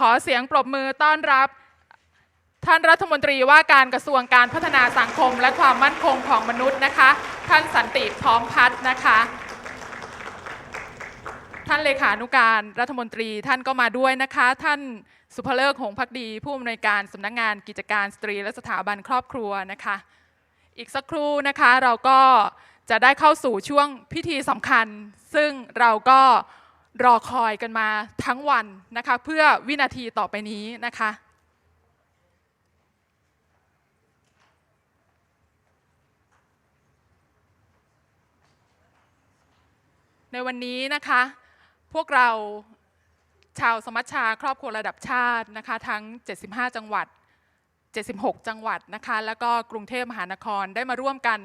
ขอเสียงปรบมือต้อนรับ ท่านรัฐมนตรีว่าการกระทรวงการพัฒนาสังคมและความมั่นคงของมนุษย์นะคะ ท่านสันติพร้อมพัฒน์นะคะ ท่านเลขานุการรัฐมนตรีท่านก็มาด้วยนะคะ ท่านสุภเลิกหงส์พักดีผู้อำนวยการสำนักงานกิจการสตรีและสถาบันครอบครัวนะคะ อีกสักครู่นะคะเราก็จะได้เข้าสู่ช่วงพิธีสำคัญ ซึ่งเราก็ รอคอยกันมาทั้งวันนะคะเพื่อวินาทีต่อไปนี้นะคะในวันนี้นะคะ พวกเราชาวสมัชชาครอบครัวระดับชาตินะคะทั้ง 75 จังหวัด 76 จังหวัดนะคะแล้วก็กรุงเทพมหานครได้มาร่วมกัน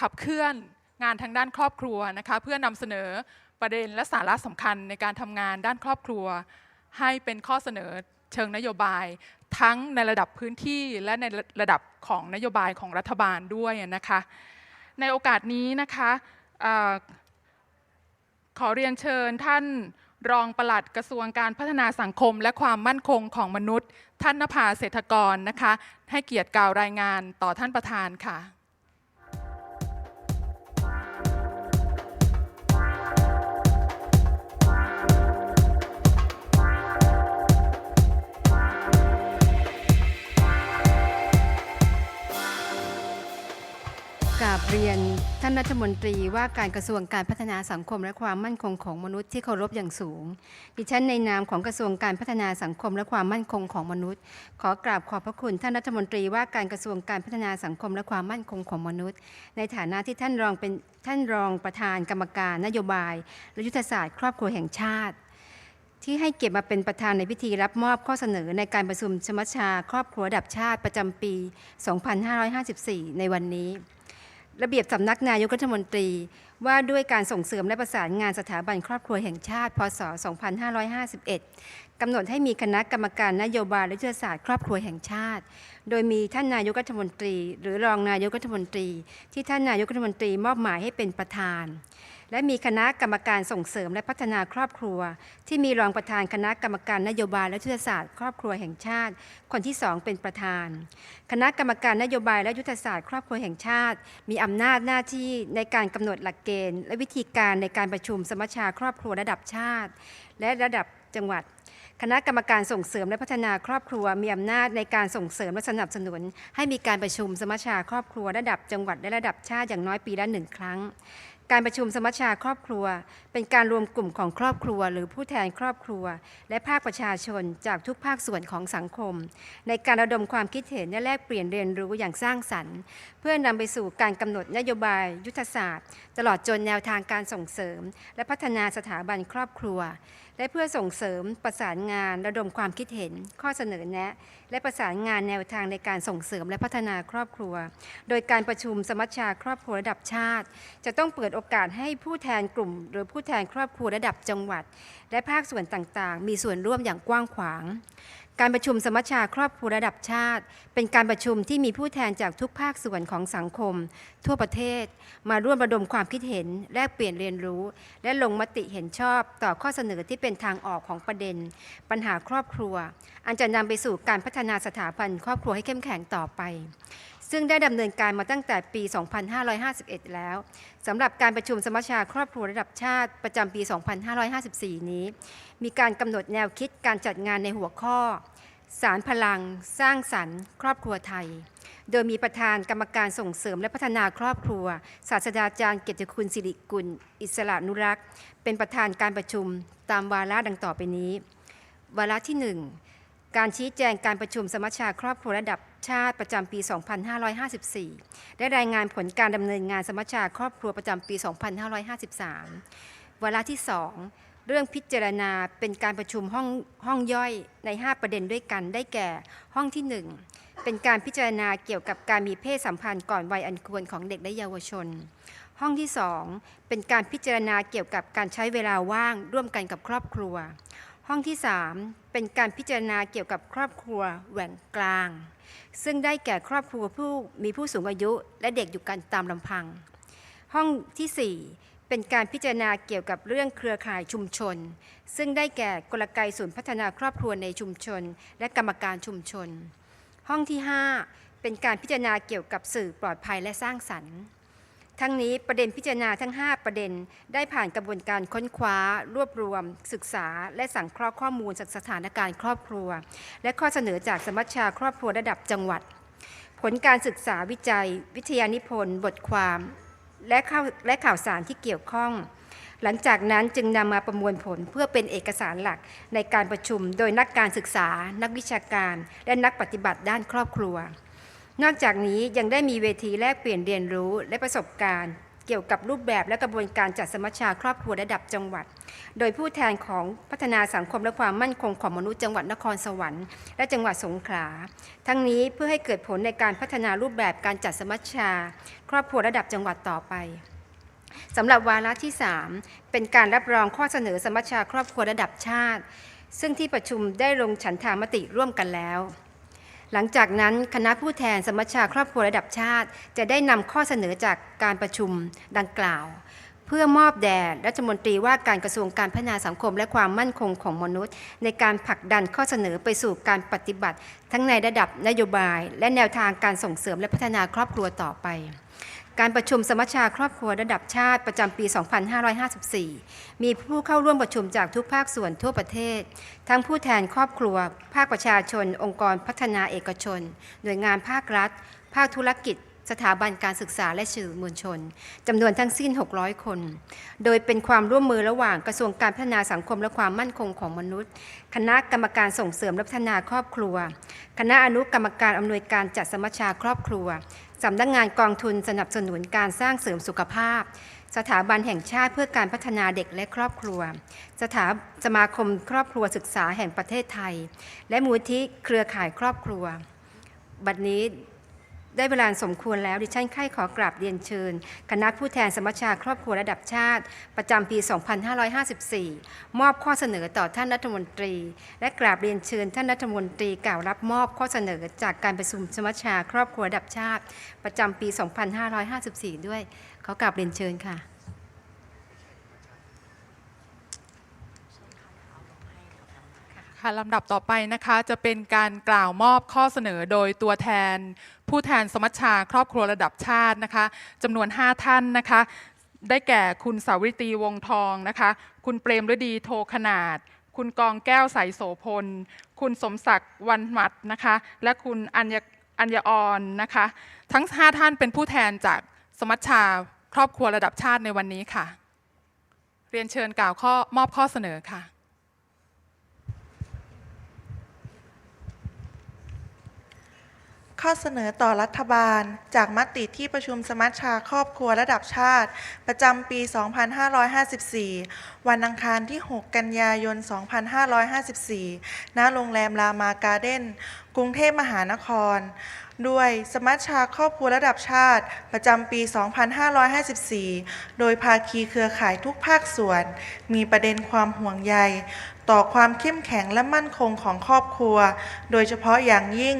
ขับเคลื่อนงานทางด้านครอบครัวนะคะเพื่อนำเสนอ ประเด็นและสาระสำคัญในการทำงานด้านครอบครัว ให้เป็นข้อเสนอเชิงนโยบาย ทั้งในระดับพื้นที่และในระดับของนโยบายของรัฐบาลด้วยนะคะ ในโอกาสนี้นะคะอขอเรียนเชิญท่านรองปลัดกระทรวงการพัฒนาสังคม และความมั่นคงของมนุษย์ ท่านนภาเศรษฐกรนะคะ ให้เกียรติกล่าวรายงานต่อท่านประธานค่ะ กราบเรียนท่านรัฐมนตรีว่าการกระทรวงการพัฒนาสังคมและความมั่นคงของมนุษย์ที่เคารพอย่างสูง ดิฉันในนามของกระทรวงการพัฒนาสังคมและความมั่นคงของมนุษย์ ขอกราบขอบพระคุณท่านรัฐมนตรีว่าการกระทรวงการพัฒนาสังคมและความมั่นคงของมนุษย์ ในฐานะที่ท่านรองเป็นท่านรองประธานกรรมการนโยบายและยุทธศาสตร์ครอบครัวแห่งชาติที่ให้เกียรติมาเป็นประธานในพิธีรับมอบข้อเสนอในการประชุมสมัชชา ครอบครัวดับชาติประจำปี 2554 ในวันนี้ ระเบียบสำนักนายกรัฐมนตรี ว่าด้วยการส่งเสริมและประสานงานสถาบันครอบครัวแห่งชาติ พศ 2551 กำหนดให้มีคณะกรรมการนโยบายและยุทธศาสตร์ครอบครัวแห่งชาติ โดยมีท่านนายกรัฐมนตรี หรือรองนายกรัฐมนตรี ที่ท่านนายกรัฐมนตรีมอบหมายให้เป็นประธาน และมีคณะกรรมการส่งเสริมและพัฒนาครอบครัว ที่มีรองประธานคณะกรรมการนโยบายและยุทธศาสตร์ครอบครัวแห่งชาติ คนที่สองเป็นประธาน คณะกรรมการนโยบายและยุทธศาสตร์ครอบครัวแห่งชาติ มีอำนาจหน้าที่ในการกำหนดหลักเกณฑ์ และวิธีการในการประชุมสมัชชาครอบครัวระดับชาติ และระดับจังหวัดคณะกรรมการส่งเสริมและพัฒนาครอบครัว มีอำนาจในการส่งเสริมและสนับสนุน ให้มีการประชุมสมัชชาครอบครัวระดับจังหวัดและระดับชาติอย่างน้อยปีละหนึ่งครั้ง การประชุมสมัชชาครอบครัว เป็นการรวมกลุ่มของครอบครัว หรือผู้แทนครอบครัว และภาคประชาชนจากทุกภาคส่วนของสังคม ในการระดมความคิดเห็นและแลกเปลี่ยนเรียนรู้อย่างสร้างสรรค์ เพื่อนำไปสู่การกำหนดนโยบายยุทธศาสตร์ ตลอดจนแนวทางการส่งเสริม และพัฒนาสถาบันครอบครัว และเพื่อส่งเสริมประสานงานระดมความคิดเห็น ข้อเสนอแนะ และประสานงานแนวทางในการส่งเสริมและพัฒนาครอบครัว โดยการประชุมสมัชชาครอบครัวระดับชาติ จะต้องเปิดโอกาสให้ผู้แทนกลุ่ม หรือผู้แทนครอบครัวระดับจังหวัด และภาคส่วนต่างๆ มีส่วนร่วมอย่างกว้างขวาง การประชุมสมัชชาครอบครัวระดับชาติ เป็นการประชุมที่มีผู้แทนจากทุกภาคส่วนของสังคม ทั่วประเทศ มาร่วมระดมความคิดเห็น แลกเปลี่ยนเรียนรู้ และลงมติเห็นชอบต่อข้อเสนอที่เป็นทางออกของประเด็น ปัญหาครอบครัว อันจะนำไปสู่การพัฒนาสถาบันครอบครัวให้เข้มแข็งต่อไป ซึ่งได้ดำเนินการมาตั้งแต่ปี 2551 แล้วสำหรับการประชุมสมัชชาครอบครัวระดับชาติประจำปี 2554 นี้ มีการกำหนดแนวคิดการจัดงานในหัวข้อ สารพลัง สร้างสรรค์ ครอบครัวไทย โดยมีประธานกรรมการส่งเสริมและพัฒนาครอบครัว ศาสตราจารย์เกียรติคุณสิริกุล อิสระนุรักษ์ เป็นประธานการประชุมตามวาระดังต่อไปนี้ วาระที่ 1 การชี้แจงการประชุมสมัชชาครอบครัวระดับชาติประจำปี 2554และรายงานผลการดำเนินงานสมัชชาครอบครัวประจำปี 2553 วาระที่ 2 เรื่องพิจารณาเป็นการประชุมห้องห้องย่อยใน 5 ประเด็นด้วยกันได้แก่ ห้องที่ 1 เป็นการพิจารณาเกี่ยวกับการมีเพศสัมพันธ์ก่อนวัยอันควรของเด็กและเยาวชน ห้องที่ 2 เป็นการพิจารณาเกี่ยวกับการใช้เวลาว่างร่วมกันกับครอบครัว ห้องที่ 3 เป็นการพิจารณาเกี่ยวกับครอบครัวแหว่งกลาง ซึ่งได้แก่ครอบครัวผู้มีผู้สูงอายุ และเด็กอยู่กันตามลำพัง ห้องที่ 4 เป็นการพิจารณาเกี่ยวกับเรื่องเครือข่ายชุมชน ซึ่งได้แก่กลไกศูนย์พัฒนาครอบครัวในชุมชน และกรรมการชุมชน ห้องที่ 5 เป็นการพิจารณาเกี่ยวกับสื่อปลอดภัยและสร้างสรรค์ ทั้งนี้ประเด็นพิจารณาทั้ง 5 ประเด็น ได้ผ่านกระบวนการค้นคว้า รวบรวม ศึกษา และสังเคราะห์ข้อมูลจากสถานการณ์ครอบครัว และข้อเสนอจากสมัชชาครอบครัวระดับจังหวัด ผลการศึกษาวิจัย วิทยานิพนธ์ บทความ และข่าวและข่าวสารที่เกี่ยวข้อง หลังจากนั้นจึงนำมาประมวลผลเพื่อเป็นเอกสารหลักในการประชุม โดยนักการศึกษา นักวิชาการ และนักปฏิบัติด้านครอบครัว นอกจากนี้ยังได้มีเวทีแลกเปลี่ยนเรียนรู้และประสบการณ์ เกี่ยวกับรูปแบบและกระบวนการจัดสมัชชาครอบครัวระดับจังหวัด โดยผู้แทนของพัฒนาสังคมและความมั่นคงของมนุษย์จังหวัดนครสวรรค์และจังหวัดสงขลา ทั้งนี้เพื่อให้เกิดผลในการพัฒนารูปแบบการจัดสมัชชา ครอบครัวระดับจังหวัดต่อไปสำหรับวาระที่ 3 เป็นการรับรองข้อเสนอสมัชชาครอบครัวระดับชาติ ซึ่งที่ประชุมได้ลงฉันทามติร่วมกันแล้ว หลังจากนั้นคณะผู้แทนสมัชชาครอบครัวระดับชาติ จะได้นำข้อเสนอจากการประชุมดังกล่าว เพื่อมอบแด่รัฐมนตรีว่าการกระทรวงการพัฒนาสังคมและความมั่นคงของมนุษย์ ในการผลักดันข้อเสนอไปสู่การปฏิบัติ ทั้งในระดับนโยบาย และแนวทางการส่งเสริมและพัฒนาครอบครัวต่อไป การประชุมสมัชชาครอบครัวระดับชาติประจำปี 2554 มีผู้เข้าร่วมประชุมจากทุกภาคส่วนทั่วประเทศ ทั้งผู้แทนครอบครัว ภาคประชาชน องค์กรพัฒนาเอกชน หน่วยงานภาครัฐ ภาคธุรกิจ สถาบันการศึกษาและสื่อมวลชนจำนวนทั้งสิ้น 600 คน โดยเป็นความร่วมมือระหว่างกระทรวงการพัฒนาสังคมและความมั่นคงของมนุษย์ คณะกรรมการส่งเสริมและพัฒนาครอบครัว คณะอนุกรรมการอำนวยการจัดสมัชชาครอบครัวสำนักงานกองทุนสนับสนุนการสร้างเสริมสุขภาพ สถาบันแห่งชาติเพื่อการพัฒนาเด็กและครอบครัว สถาสมาคมครอบครัวศึกษาแห่งประเทศไทย และมูลที่เครือข่ายครอบครัว บัดนี้ ได้เวลาสมควรแล้วดิฉันใคร่ขอกราบเรียนเชิญ คณะผู้แทนสมัชชาครอบครัวระดับชาติ ประจำปี 2554 มอบข้อเสนอต่อท่านรัฐมนตรี และกราบเรียนเชิญท่านรัฐมนตรีกล่าวรับมอบข้อเสนอจากการประชุมสมัชชาครอบครัวระดับชาติ ประจำปี 2554 ด้วยขอกราบเรียนเชิญค่ะ ค่ะลำดับต่อไปนะคะจะเป็นการกล่าวมอบข้อเสนอโดยตัวแทน ผู้แทนสมัชชาครอบครัวระดับชาตินะคะจำนวน 5 ท่านนะคะ ได้แก่คุณสาวิตรีวงทองนะคะ คุณเปรมฤดีโทขนาด คุณกองแก้วใสโสพล คุณสมศักดิ์วันหมัดนะคะ และคุณอัญญอัญญออนนะคะ ทั้ง 5 ท่านเป็นผู้แทนจากสมัชชาครอบครัวระดับชาติในวันนี้ค่ะ เรียนเชิญกล่าวข้อมอบข้อเสนอค่ะ ข้อเสนอต่อรัฐบาล จากมติที่ประชุมสมัชชาครอบครัวระดับชาติ ประจำปี 2554 วันอังคารที่ 6 กันยายน 2554 ณ โรงแรมรามาการ์เด้น กรุงเทพมหานคร ด้วยสมัชชาครอบครัวระดับชาติ ประจำปี 2554 โดยภาคีเครือข่ายทุกภาคส่วน มีประเด็นความห่วงใยต่อความเข้มแข็งและมั่นคงของครอบครัว โดยเฉพาะอย่างยิ่ง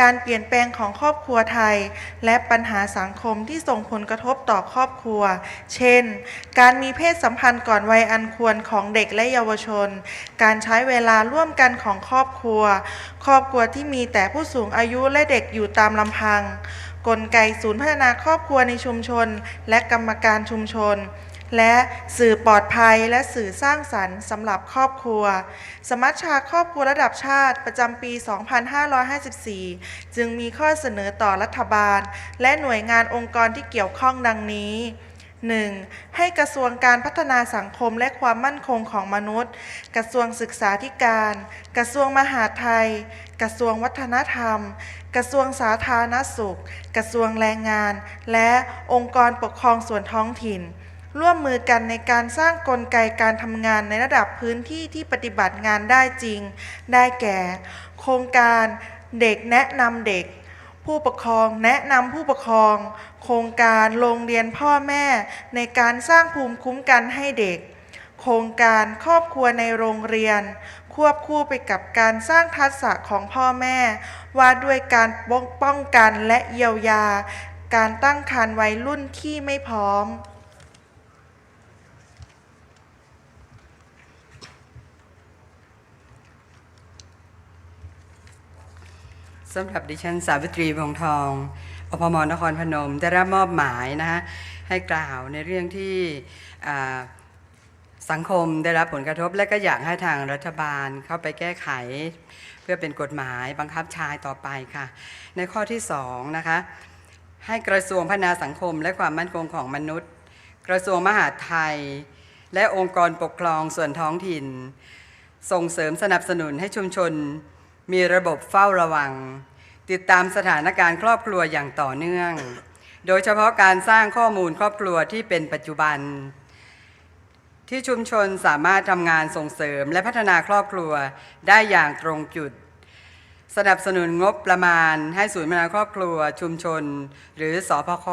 การเปลี่ยนแปลงของครอบครัวไทย และปัญหาสังคมที่ส่งผลกระทบต่อครอบครัว เช่น การมีเพศสัมพันธ์ก่อนวัยอันควรของเด็กและเยาวชน การใช้เวลาร่วมกันของครอบครัว ครอบครัวที่มีแต่ผู้สูงอายุและเด็กอยู่ตามลำพัง กลไกศูนย์พัฒนาครอบครัวในชุมชน และกรรมการชุมชน และสื่อปลอดภัยและสื่อสร้างสรรค์สำหรับครอบครัว สมัชชาครอบครัวระดับชาติประจำปี 2554 จึงมีข้อเสนอต่อรัฐบาล และหน่วยงานองค์กรที่เกี่ยวข้องดังนี้ 1. ให้กระทรวงการพัฒนาสังคมและความมั่นคงของมนุษย์ กระทรวงศึกษาธิการ กระทรวงมหาดไทย กระทรวงวัฒนธรรม กระทรวงสาธารณสุข กระทรวงแรงงาน และองค์กรปกครองส่วนท้องถิ่น ร่วมมือกันในการสร้างกลไกการทำงานในระดับพื้นที่ที่ปฏิบัติงานได้จริง ได้แก่ โครงการเด็กแนะนำเด็ก ผู้ปกครองแนะนำผู้ปกครอง โครงการโรงเรียนพ่อแม่ ในการสร้างภูมิคุ้มกันให้เด็ก โครงการครอบครัวในโรงเรียน ควบคู่ไปกับการสร้างทักษะของพ่อแม่ ว่าด้วยการป้องกันและเยียวยา การตั้งครรภ์วัยรุ่นที่ไม่พร้อม สำหรับดิฉันสาวิตรีวงทองอพมนครพนม ได้รับมอบหมายนะฮะให้กล่าวในเรื่องที่สังคมได้รับผลกระทบ และก็อยากให้ทางรัฐบาลเข้าไปแก้ไข เพื่อเป็นกฎหมายบังคับใช้ต่อไปค่ะ ในข้อที่สองนะคะให้กระทรวงพัฒนาสังคม และความมั่นคงของมนุษย์ กระทรวงมหาดไทย และองค์กรปกครองส่วนท้องถิ่น ส่งเสริมสนับสนุนให้ชุมชน มีระบบเฝ้าระวัง ติดตามสถานการณ์ครอบครัวอย่างต่อเนื่อง โดยเฉพาะการสร้างข้อมูลครอบครัวที่เป็นปัจจุบัน ที่ชุมชนสามารถทำงานส่งเสริมและพัฒนาครอบครัวได้อย่างตรงจุด สนับสนุนงบประมาณ ให้ศูนย์พัฒนาครอบครัวชุมชน หรือสอพค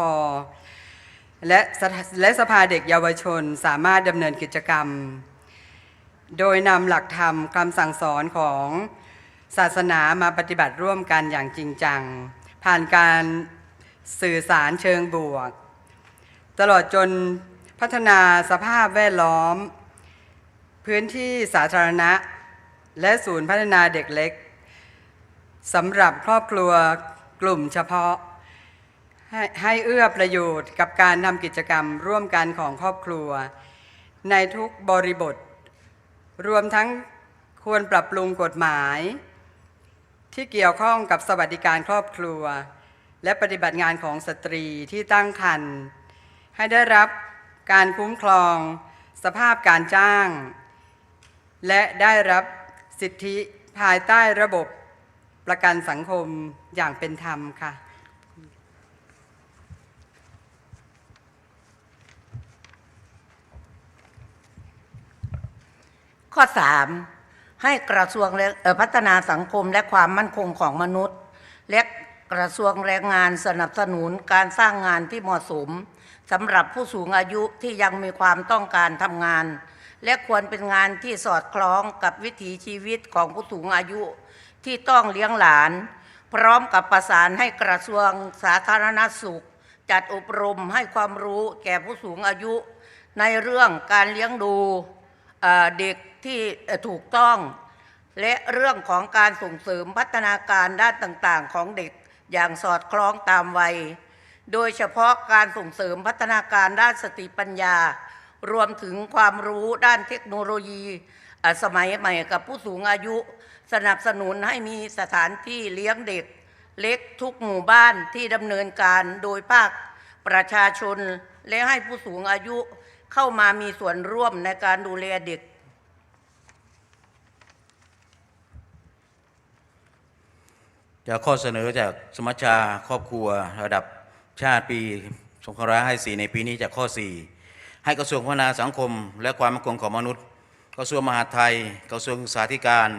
และและสภาเด็กเยาวชนสามารถดำเนินกิจกรรม โดยนำหลักธรรมคำสั่งสอนของ ศาสนามาปฏิบัติร่วมกันอย่างจริงจัง ผ่านการสื่อสารเชิงบวก ตลอดจนพัฒนาสภาพแวดล้อม พื้นที่สาธารณะ และศูนย์พัฒนาเด็กเล็กสำหรับครอบครัวกลุ่มเฉพาะ ให้ให้เอื้อประโยชน์กับการทำกิจกรรมร่วมกันของครอบครัว ในทุกบริบท รวมทั้งควรปรับปรุงกฎหมาย ที่เกี่ยวข้องกับสวัสดิการครอบครัว และปฏิบัติงานของสตรีที่ตั้งครรภ์ให้ได้รับการคุ้มครอง สภาพการจ้าง และได้รับสิทธิภายใต้ระบบประกันสังคมอย่างเป็นธรรมค่ะข้อ 3 ให้กระทรวงพัฒนาสังคมและความมั่นคงของมนุษย์ และกระทรวงแรงงานสนับสนุนการสร้างงานที่เหมาะสมสำหรับผู้สูงอายุที่ยังมีความต้องการทำงาน และควรเป็นงานที่สอดคล้องกับวิถีชีวิตของผู้สูงอายุที่ต้องเลี้ยงหลาน พร้อมกับประสานให้กระทรวงสาธารณสุข จัดอบรมให้ความรู้แก่ผู้สูงอายุ ในเรื่องการเลี้ยงดู เด็กที่ถูกต้อง และเรื่องของการส่งเสริมพัฒนาการด้านต่างๆ ของเด็กอย่างสอดคล้องตามวัย โดยเฉพาะการส่งเสริมพัฒนาการด้านสติปัญญา รวมถึงความรู้ด้านเทคโนโลยีสมัยใหม่กับผู้สูงอายุ สนับสนุนให้มีสถานที่เลี้ยงเด็ก เล็กทุกหมู่บ้านที่ดำเนินการโดยภาคประชาชนและให้ผู้สูงอายุ เข้ามามีส่วนร่วมในการดูแลเด็ก จากข้อเสนอจากสมัชชาครอบครัวระดับชาติปี2554ในปีนี้จากข้อ 4 ให้กระทรวงพัฒนาสังคม และความมั่นคงของมนุษย์ กระทรวงมหาดไทย กระทรวงศึกษาธิการ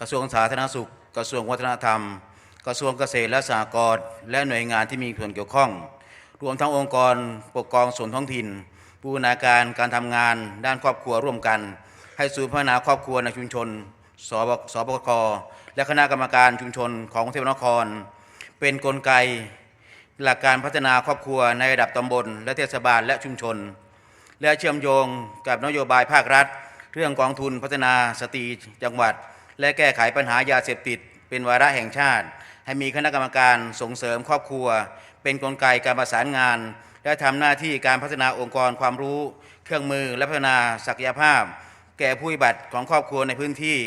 กระทรวงสาธารณสุข กระทรวงวัฒนธรรม กระทรวงเกษตรและสหกรณ์และหน่วยงานที่มีส่วนเกี่ยวข้อง รวมทั้งองค์กรปกครองส่วนท้องถิ่น บูรณาการการทำงานด้านครอบครัวร่วมกัน ให้ศูนย์พัฒนาครอบครัวในชุมชนสบสบคและคณะกรรมการชุมชนของกรุงเทพมหานคร เป็นกลไก หลักการพัฒนาครอบครัวในระดับตำบล และเทศบาลและชุมชน และเชื่อมโยงกับนโยบายภาครัฐ เรื่องกองทุนพัฒนาสตรีจังหวัด และแก้ไขปัญหายาเสพติด เป็นวาระแห่งชาติ ให้มีคณะกรรมการส่งเสริมครอบครัว เป็นกลไกการประสานงาน และทำหน้าที่การพัฒนาองค์กรความรู้ เครื่องมือและพัฒนาศักยภาพ แก่ผู้ปฏิบัติของครอบครัวในพื้นที่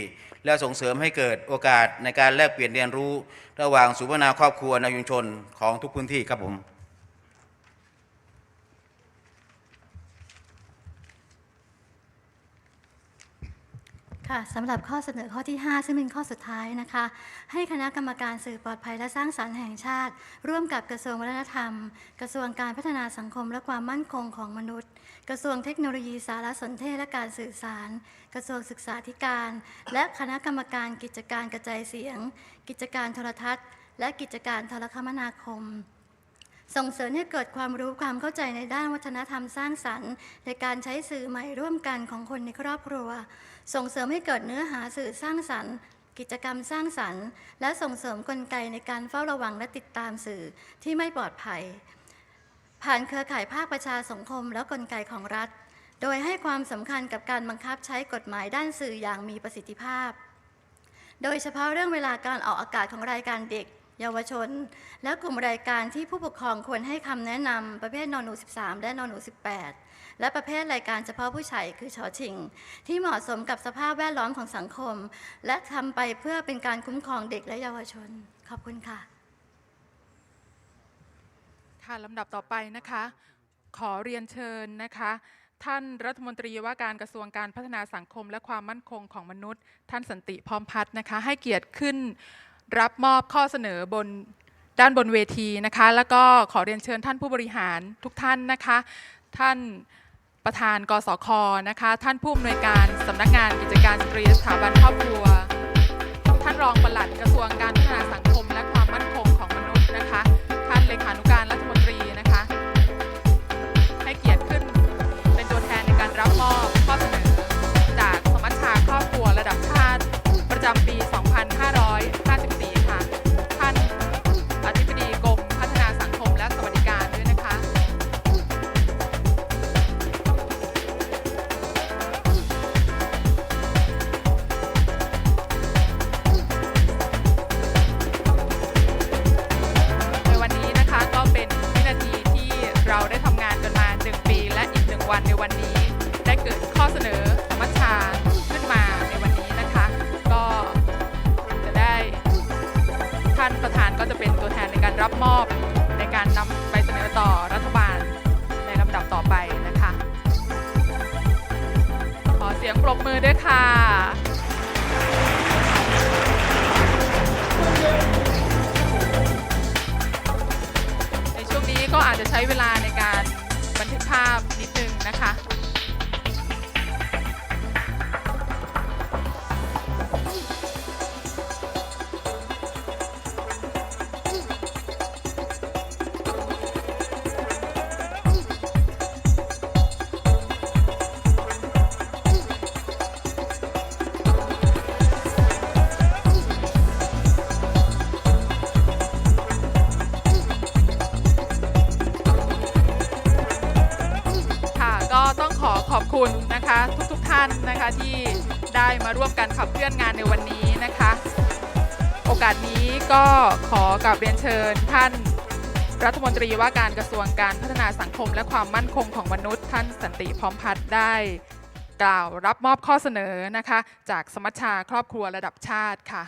และส่งเสริมให้เกิดโอกาสในการแลกเปลี่ยนเรียนรู้ ระหว่างศูนย์พัฒนาครอบครัวในชุมชนของทุกพื้นที่ครับผม ค่ะสำหรับข้อเสนอข้อที่ 5 ซึ่งเป็นข้อสุดท้ายนะคะ ให้คณะกรรมการสื่อปลอดภัยและสร้างสรรค์แห่งชาติ ร่วมกับกระทรวงวัฒนธรรม กระทรวงการพัฒนาสังคมและความมั่นคงของมนุษย์ กระทรวงเทคโนโลยีสารสนเทศและการสื่อสาร กระทรวงศึกษาธิการ และคณะกรรมการกิจการกระจายเสียง กิจการโทรทัศน์ และกิจการโทรคมนาคม ส่งเสริมให้เกิดความรู้ความเข้าใจในด้านวัฒนธรรมสร้างสรรค์ ในการใช้สื่อใหม่ร่วมกันของคนในครอบครัว ส่งเสริมให้เกิดเนื้อหาสื่อสร้างสรรค์ กิจกรรมสร้างสรรค์ และส่งเสริมกลไกในการเฝ้าระวังและติดตามสื่อที่ไม่ปลอดภัย ผ่านเครือข่ายภาคประชาสังคม และกลไกของรัฐ โดยให้ความสำคัญกับการบังคับใช้กฎหมายด้านสื่ออย่างมีประสิทธิภาพ โดยเฉพาะเรื่องเวลาการออกอากาศของรายการเด็ก เยาวชน และกลุ่มรายการที่ผู้ปกครองควรให้คำแนะนำประเภทนอนหนู 13 และนหนู 18 และประเภทรายการเฉพาะผู้ใช้คือชอชิง ที่เหมาะสมกับสภาพแวดล้อมของสังคม และทำไปเพื่อเป็นการคุ้มครองเด็กและเยาวชน ขอบคุณค่ะ ค่ะลำดับต่อไปนะคะ ขอเรียนเชิญนะคะท่านรัฐมนตรีว่าการกระทรวงการพัฒนาสังคมและความมั่นคงของมนุษย์ ท่านสันติพร้อมพัฒน์นะคะ ให้เกียรติขึ้น รับมอบข้อเสนอบนด้านบนเวทีนะคะ แล้วก็ขอเรียนเชิญท่านผู้บริหารทุกท่านนะคะ ท่านประธานกสคนะคะ ท่านผู้อำนวยการสำนักงานกิจการสตรีสถาบันครอบครัว ท่านรองปลัดกระทรวงการพัฒนาสังคมและความมั่นคงของมนุษย์นะคะ ท่านเลขานุการรัฐมนตรีนะคะ ให้เกียรติขึ้นเป็นตัวแทนในการรับมอบข้อเสนอจากสมัชชาครอบครัวระดับชาติประจำปี 2554 อาจจะใช้เวลาในการบันทึกภาพนิดนึงนะคะค่ะ ขอบคุณนะคะ ทุกๆทท่านนะคะที่ได้มาร่วมกันขับเคลื่อนงานในวันนี้นะคะ โอกาสนี้ก็ขอกราบเรียนเชิญท่านรัฐมนตรีว่าการกระทรวงการพัฒนาสังคมและความมั่นคงของมนุษย์ ท่านสันติพร้อมพัฒน์ได้ กล่าวรับมอบข้อเสนอนะคะ จากสมัชชาครอบครัวระดับชาติค่ะ